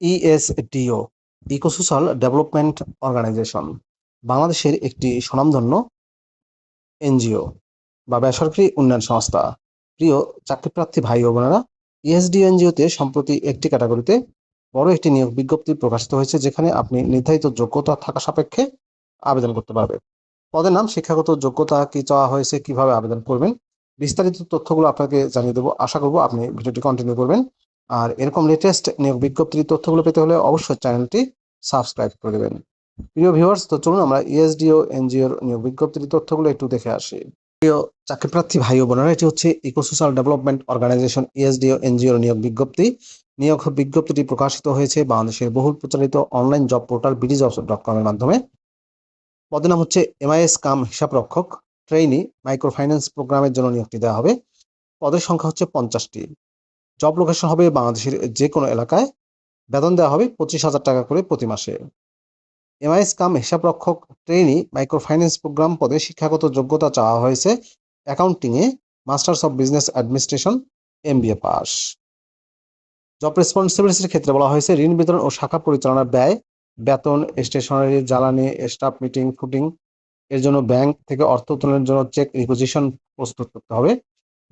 ESDO ইকোসোশ্যাল development organisation বাংলাদেশের একটি স্বনামধন্য এনজিও বা বেসরকারি উন্নয়ন সংস্থা। প্রিয় চাকরিপ্রার্থী ভাই ও বোনেরা ইএসডিও এনজিওতে সম্প্রতি একটি ক্যাটাগরিতে বড় একটি নিয়োগ বিজ্ঞপ্তি প্রকাশিত হয়েছে, যেখানে আপনি নির্ধারিত যোগ্যতা থাকা সাপেক্ষে আবেদন করতে পারবেন। পদের নাম, শিক্ষাগত যোগ্যতা কি চাওয়া হয়েছে, কীভাবে আবেদন করবেন, বিস্তারিত তথ্যগুলো আপনাকে জানিয়ে দেবো। আশা করব আপনি ভিডিওটি কন্টিনিউ করবেন। আর এরকম লেটেস্ট নিয়োগ বিজ্ঞপ্তির তথ্যগুলো পেতে হলে অবশ্যই চ্যানেলটি সাবস্ক্রাইব করে দেবেন। প্রিয় ভিউয়ার্স তো চলুন আমরা ইএসডিও এনজিওর নিয়োগ বিজ্ঞপ্তির তথ্যগুলো একটু দেখে আসি। প্রিয় চাকরিপ্রার্থী ভাই ও বোনেরা, এটি হচ্ছে ইকোসোশ্যাল ডেভেলপমেন্ট অর্গানাইজেশন ইএসডিও এনজিওর নিয়োগ বিজ্ঞপ্তি। নিয়োগ বিজ্ঞপ্তিটি প্রকাশিত হয়েছে বাংলাদেশের বহুল প্রচারিত online job portal BD jobs dot কমের মাধ্যমে। পদের নাম হচ্ছে এমআইএস কাম হিসাব রক্ষক ট্রেইনি মাইক্রো ফাইন্যান্স প্রোগ্রামের জন্য নিয়োগটি দেওয়া হবে। পদের সংখ্যা হচ্ছে পঞ্চাশটি। জব লোকেশন হবে বাংলাদেশের যে কোনো এলাকায়। বেতন দেওয়া হবে পঁচিশ হাজার টাকা করে প্রতি মাসে। এমআইএস কাম হিসাবরক্ষক ট্রেনি মাইক্রো ফাইন্যান্স প্রোগ্রাম পদে শিক্ষাগত যোগ্যতা চাওয়া হয়েছে। অ্যাকাউন্টিংয়ে masters of business administration MBA pass. Job রেসপন্সিবিলিটির ক্ষেত্রে বলা হয়েছে, ঋণ বিতরণ ও শাখা পরিচালনার ব্যয়, বেতন স্টেশনারি জ্বালানি স্টাফ মিটিং ফুটিং এর জন্য ব্যাংক থেকে অর্থ উত্তোলনের জন্য চেক রিপোজিশন প্রস্তুত করতে হবে।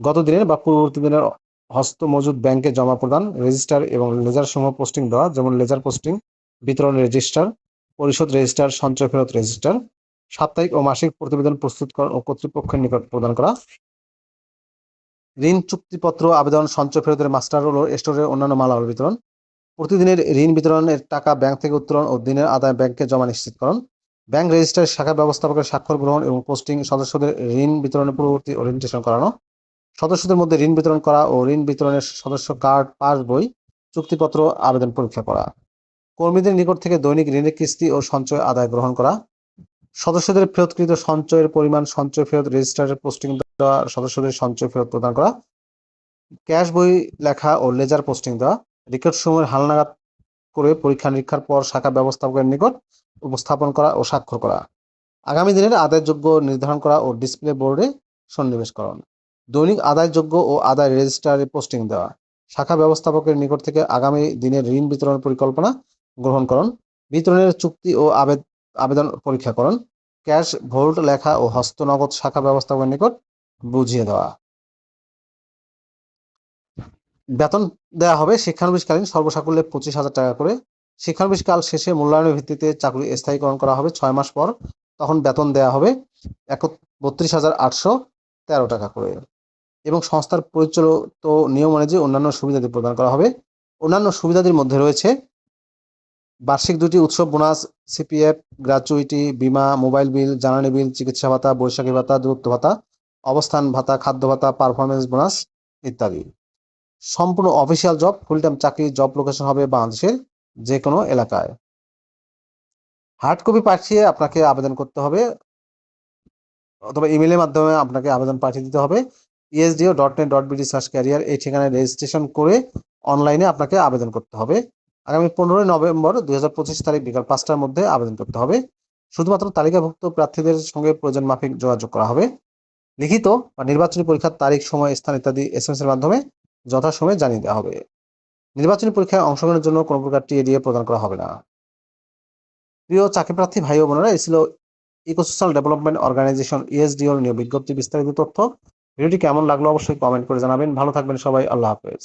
গত দিনের বা পূর্ববর্তী দিনের হস্ত মজুদ ব্যাংকে জমা প্রদান, রেজিস্টার এবং লেজার সমূহ পোস্টিং দেওয়া, যেমন লেজার পোস্টিং বিতরণ রেজিস্টার পরিশোধ রেজিস্টার সঞ্চয় ফেরত রেজিস্টার সাপ্তাহিক ও মাসিক প্রতিবেদন প্রস্তুতকরণ ও কর্তৃপক্ষের নিকট প্রদান করা। ঋণ চুক্তিপত্র, আবেদন, সঞ্চয় ফেরতের মাস্টার রোল স্টোরের অন্যান্য মালামাল বিতরণ। প্রতিদিনের ঋণ বিতরণের টাকা ব্যাংক থেকে উত্তোলন ও দিনের আদায় ব্যাংকে জমা নিশ্চিতকরণ ব্যাংক রেজিস্টার শাখা ব্যবস্থাপকের স্বাক্ষর গ্রহণ এবং পোস্টিং সদস্যদের ঋণ বিতরণের পূর্ববর্তী ওরিয়েন্টেশন করানো। সদস্যদের মধ্যে ঋণ বিতরণ করা ও ঋণ বিতরণের সদস্য কার্ড, পাস বই, চুক্তিপত্র, আবেদন পরীক্ষা করা। কর্মীদের নিকট থেকে দৈনিক ঋণের কিস্তি ও সঞ্চয় আদায় গ্রহণ করা। সদস্যদের ফেরতকৃত সঞ্চয়ের পরিমাণ, সঞ্চয় ফেরত রেজিস্টারের পোস্টিং দেওয়া, সদস্যদের সঞ্চয় ফেরত প্রদান করা। ক্যাশ বই লেখা ও লেজার পোস্টিং দেওয়া। রেকর্ড সময়ের হালনাগাদ করে পরীক্ষা নিরীক্ষার পর শাখা ব্যবস্থাপকের নিকট উপস্থাপন করা ও স্বাক্ষর করা। আগামী দিনের আদায়যোগ্য নির্ধারণ করা ও ডিসপ্লে বোর্ডে সন্নিবেশকরণ দৈনিক আদায়যোগ্য ও আদায় রেজিস্টারে পোস্টিং দেওয়া। শাখা ব্যবস্থাপকের নিকট থেকে আগামী দিনের ঋণ বিতরণ পরিকল্পনা গ্রহণকরণ বিতরণের চুক্তি ও আবেদ- আবেদন পরীক্ষাকরণ ক্যাশ, ভোল্ট, লেখা ও হস্তনগদ শাখা ব্যবস্থাপকের নিকট বুঝিয়ে দেওয়া। বেতন দেওয়া হবে শিক্ষানবিশকালীন সর্বসাকুল্যে পঁচিশ হাজার টাকা করে। শিক্ষানবিশকাল শেষে মূল্যায়নের ভিত্তিতে চাকরি স্থায়ীকরণ করা হবে ছয় মাস পর। তখন বেতন দেওয়া হবে এক বত্রিশ হাজার আটশো তেরো টাকা করে। এবং সংস্থার পরিচালিত নিয়ম অনুযায়ী অন্যান্য সুবিধাদি প্রদান করা হবে। অন্যান্য সুবিধাদির মধ্যে রয়েছে বার্ষিক দুটি উৎসব, বোনাস, সিপিএফ গ্র্যাচুইটি বিমা, মোবাইল বিল, জ্বালানি বিল, চিকিৎসা ভাতা, বৈশাখী ভাতা, দূরত্ব ভাতা, অবস্থান ভাতা, খাদ্য ভাতা পারফরমেন্স বোনাস ইত্যাদি। সম্পূর্ণ অফিসিয়াল জব ফুল টাইম চাকরি জব লোকেশন হবে বাংলাদেশের যে কোনো এলাকায়। হার্ড কপি পাঠিয়ে আপনাকে আবেদন করতে হবে। অথবা ইমেলের মাধ্যমে আপনাকে আবেদন পাঠিয়ে দিতে হবে। ESDO dot net dot BD slash career এই ঠিকানায় রেজিস্ট্রেশন করে অনলাইনে আপনাকে আবেদন করতে হবে। আগামী পনেরোই নভেম্বর দুই হাজার পঁচিশ তারিখ বিকাল পাঁচটার মধ্যে আবেদন করতে হবে। শুধুমাত্র তালিকাভুক্ত প্রার্থীদের সঙ্গে প্রয়োজন মাফিক যোগাযোগ করা হবে। লিখিত বা নির্বাচনী পরীক্ষার তারিখ, সময়, স্থান ইত্যাদি এস এর মাধ্যমে যথাসময়ে জানিয়ে দেওয়া হবে। নির্বাচনী পরীক্ষায় অংশগ্রহণের জন্য কোনো প্রকার টিএডিএ প্রদান করা হবে না। প্রিয় চাকরিপ্রার্থী ভাই ও বোনেরা, এই ছিল ইকোসোশ্যাল ডেভেলপমেন্ট অর্গানাইজেশন ইএসডিওর নিয়োগ বিজ্ঞপ্তি, বিস্তারিত তথ্য। ভিডিওটি কেমন লাগল অবশ্যই কমেন্ট করে জানাবেন। ভালো থাকবেন সবাই আল্লাহ হাফেজ।